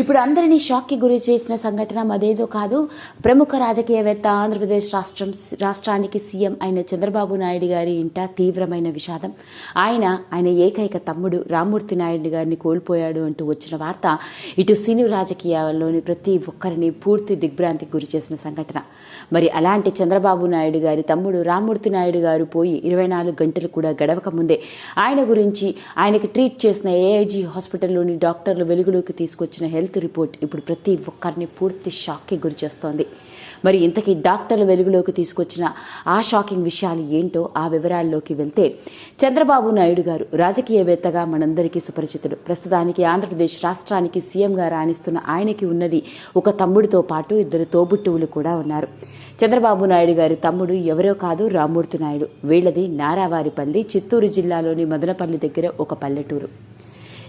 ఇప్పుడు అందరినీ షాక్కి గురి చేసిన సంఘటన అదేదో కాదు. ప్రముఖ రాజకీయవేత్త ఆంధ్రప్రదేశ్ రాష్ట్రం రాష్ట్రానికి సీఎం అయిన చంద్రబాబు నాయుడు గారి ఇంట తీవ్రమైన విషాదం. ఆయన ఆయన ఏకైక తమ్ముడు రామ్మూర్తి నాయుడు గారిని కోల్పోయాడు అంటూ వచ్చిన వార్త ఇటు సినీ రాజకీయాల్లోని ప్రతి ఒక్కరిని పూర్తి దిగ్భ్రాంతికి గురి చేసిన సంఘటన. మరి అలాంటి చంద్రబాబు నాయుడు గారి తమ్ముడు రామ్మూర్తి నాయుడు గారు పోయి ఇరవై నాలుగు గంటలు కూడా గడవక ముందే ఆయన గురించి ఆయనకి ట్రీట్ చేసిన ఏఐజీ హాస్పిటల్లోని డాక్టర్లు వెలుగులోకి తీసుకొచ్చిన హెల్త్ రిపోర్ట్ ఇప్పుడు ప్రతి ఒక్కరిని పూర్తి షాక్కి గురి చేస్తోంది. మరి ఇంతకీ డాక్టర్లు వెలుగులోకి తీసుకొచ్చిన ఆ షాకింగ్ విషయాలు ఏంటో ఆ వివరాల్లోకి వెళ్తే చంద్రబాబు నాయుడు గారు రాజకీయవేత్తగా మనందరికీ సుపరిచితుడు. ప్రస్తుతానికి ఆంధ్రప్రదేశ్ రాష్ట్రానికి సీఎంగా రాణిస్తున్న ఆయనకి ఉన్నది ఒక తమ్ముడితో పాటు ఇద్దరు తోబుట్టువులు కూడా ఉన్నారు. చంద్రబాబు నాయుడు గారి తమ్ముడు ఎవరో కాదు రామ్మూర్తి నాయుడు. వీళ్ళది నారావారిపల్లి చిత్తూరు జిల్లాలోని మదనపల్లి దగ్గర ఒక పల్లెటూరు.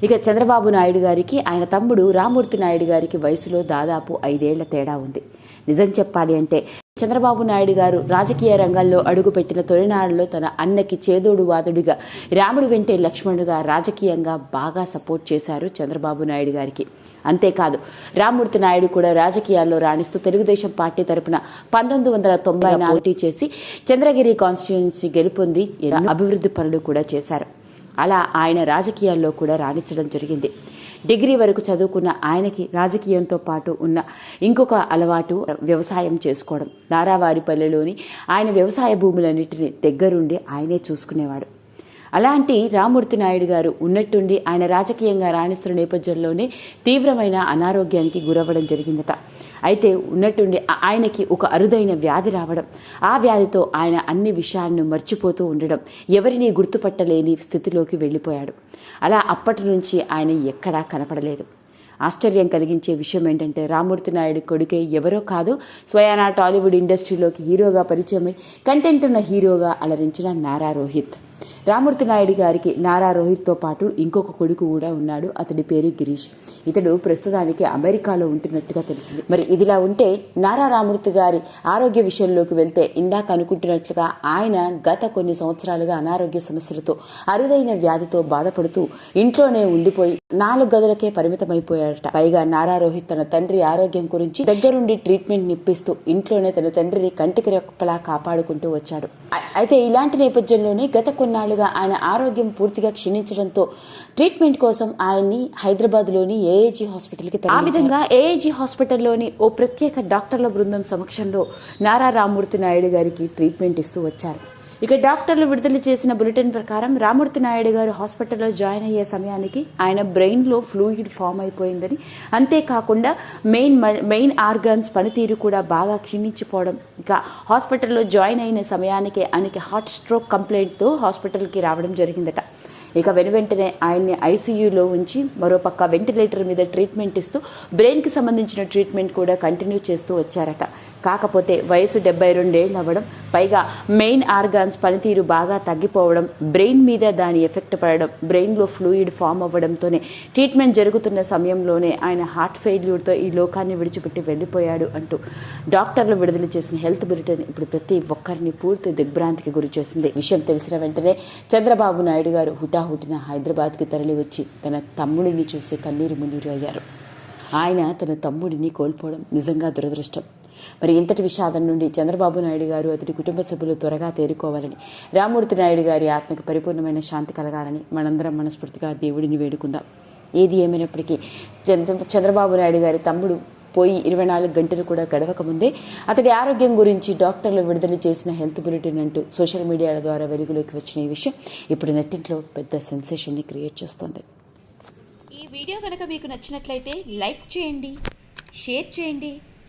ఇక చంద్రబాబు నాయుడు గారికి ఆయన తమ్ముడు రామూర్తి నాయుడు గారికి వయసులో దాదాపు ఐదేళ్ళ తేడా ఉంది. నిజం చెప్పాలి అంటే చంద్రబాబు నాయుడు గారు రాజకీయ రంగంలో అడుగుపెట్టిన తొలినాళ్ళలో తన అన్నకి చేదోడు వాదుడిగా రాముడు వెంటే లక్ష్మణుడుగా రాజకీయంగా బాగా సపోర్ట్ చేశారు చంద్రబాబు నాయుడు గారికి. అంతేకాదు రామూర్తి నాయుడు కూడా రాజకీయాల్లో రాణిస్తూ తెలుగుదేశం పార్టీ తరపున పంతొమ్మిది వందల తొంభై పోటీ చేసి చంద్రగిరి కాన్స్టిట్యున్సీ గెలుపొంది అభివృద్ధి పనులు కూడా చేశారు. అలా ఆయన రాజకీయాల్లో కూడా రాణించడం జరిగింది. డిగ్రీ వరకు చదువుకున్న ఆయనకి రాజకీయంతో పాటు ఉన్న ఇంకొక అలవాటు వ్యవసాయం చేసుకోవడం. దారావారిపల్లెలోని ఆయన వ్యవసాయ భూములన్నింటినీ దగ్గరుండి ఆయనే చూసుకునేవాడు. అలాంటి రామూర్తి నాయుడు గారు ఉన్నట్టుండి ఆయన రాజకీయంగా రాణిస్తున్న నేపథ్యంలోనే తీవ్రమైన అనారోగ్యానికి గురవ్వడం జరిగిందట. అయితే ఉన్నట్టుండి ఆయనకి ఒక అరుదైన వ్యాధి రావడం ఆ వ్యాధితో ఆయన అన్ని విషయాలను మర్చిపోతూ ఉండడం ఎవరిని గుర్తుపట్టలేని స్థితిలోకి వెళ్ళిపోయాడు. అలా అప్పటి నుంచి ఆయన ఎక్కడా కనపడలేదు. ఆశ్చర్యం కలిగించే విషయం ఏంటంటే రామూర్తి నాయుడు కొడుకే ఎవరో కాదు స్వయానా టాలీవుడ్ ఇండస్ట్రీలోకి హీరోగా పరిచయమై కంటెంట్ ఉన్న హీరోగా అలరించిన నారా రోహిత్. రామూర్తి నాయుడు గారికి నారా రోహిత్తో పాటు ఇంకొక కొడుకు కూడా ఉన్నాడు. అతడి పేరు గిరీష్. ఇతడు ప్రస్తుతానికి అమెరికాలో ఉంటున్నట్టుగా తెలిసింది. మరి ఇదిలా ఉంటే నారా రామూర్తి గారి ఆరోగ్య విషయంలోకి వెళ్తే ఇందాక అనుకుంటున్నట్లుగా ఆయన గత కొన్ని సంవత్సరాలుగా అనారోగ్య సమస్యలతో అరుదైన వ్యాధితో బాధపడుతూ ఇంట్లోనే ఉండిపోయి నాలుగు గదులకే పరిమితమైపోయాడట పైగా నారా రోహిత్ తన తండ్రి ఆరోగ్యం గురించి దగ్గరుండి ట్రీట్మెంట్ నిప్పిస్తూ ఇంట్లోనే తన తండ్రిని కంటికి రెప్పలా కాపాడుకుంటూ వచ్చాడు. అయితే ఇలాంటి నేపథ్యంలోనే గత కొన్నాళ్ళు కొన్నాళ్ళుగా ఆయన ఆరోగ్యం పూర్తిగా క్షీణించడంతో ట్రీట్మెంట్ కోసం ఆయన్ని హైదరాబాద్లోని ఏఏజీ హాస్పిటల్కి ఆ విధంగా ఏఏజీ హాస్పిటల్లోని ఓ ప్రత్యేక డాక్టర్ల బృందం సమక్షంలో నారా రామ్మూర్తి నాయుడు గారికి ట్రీట్మెంట్ ఇస్తూ వచ్చారు. ఇక డాక్టర్లు విడుదల చేసిన బులెటిన్ ప్రకారం రామూర్తి నాయుడు గారు హాస్పిటల్లో జాయిన్ అయ్యే సమయానికి ఆయన బ్రెయిన్లో ఫ్లూయిడ్ ఫామ్ అయిపోయిందని. అంతేకాకుండా మెయిన్ మెయిన్ ఆర్గాన్స్ పనితీరు కూడా బాగా క్షీణించిపోవడం. ఇక హాస్పిటల్లో జాయిన్ అయిన సమయానికి ఆయనకి హార్ట్ స్ట్రోక్ కంప్లైంట్తో హాస్పిటల్కి రావడం జరిగిందట. ఇక వెను వెంటనే ఆయన్ని ఐసీయూలో ఉంచి మరోపక్క వెంటిలేటర్ మీద ట్రీట్మెంట్ ఇస్తూ బ్రెయిన్కి సంబంధించిన ట్రీట్మెంట్ కూడా కంటిన్యూ చేస్తూ వచ్చారట. కాకపోతే వయసు డెబ్బై రెండేళ్ళు అవ్వడం పైగా మెయిన్ గ్లాండ్స్ పనితీరు బాగా తగ్గిపోవడం బ్రెయిన్ మీద దాని ఎఫెక్ట్ పడడం బ్రెయిన్లో ఫ్లూయిడ్ ఫామ్ అవ్వడంతోనే ట్రీట్మెంట్ జరుగుతున్న సమయంలోనే ఆయన హార్ట్ ఫెయిల్యూర్తో ఈ లోకాన్ని విడిచిపెట్టి వెళ్ళిపోయాడు అంటూ డాక్టర్లు విడుదల చేసిన హెల్త్ బులెటిన్ ఇప్పుడు ప్రతి ఒక్కరిని పూర్తి దిగ్భ్రాంతికి గురి చేసింది. విషయం తెలిసిన వెంటనే చంద్రబాబు నాయుడు గారు హుటాహుటిన హైదరాబాద్కి తరలి వచ్చి తన తమ్ముడిని చూసి కన్నీరు మున్నీరు అయ్యారు. ఆయన తన తమ్ముడిని కోల్పోవడం నిజంగా దురదృష్టం. మరి ఇంతటి విషాదం నుండి చంద్రబాబు నాయుడు గారు అతడి కుటుంబ సభ్యులు త్వరగా తేరుకోవాలని రామూర్తి నాయుడు గారి ఆత్మకు పరిపూర్ణమైన శాంతి కలగాలని మనందరం మనస్ఫూర్తిగా దేవుడిని వేడుకుందాం. ఏది ఏమైనప్పటికీ చంద్ర చంద్రబాబు నాయుడు గారి తమ్ముడు పోయి ఇరవై నాలుగు గంటలు కూడా గడవక ముందే అతడి ఆరోగ్యం గురించి డాక్టర్లు విడుదల చేసిన హెల్త్ బులెటిన్ అంటూ సోషల్ మీడియాల ద్వారా వెలుగులోకి వచ్చిన ఈ విషయం ఇప్పుడు నెట్టింట్లో పెద్ద సెన్సేషన్ని క్రియేట్ చేస్తోంది. ఈ వీడియో కనుక మీకు నచ్చినట్లయితే లైక్ చేయండి షేర్ చేయండి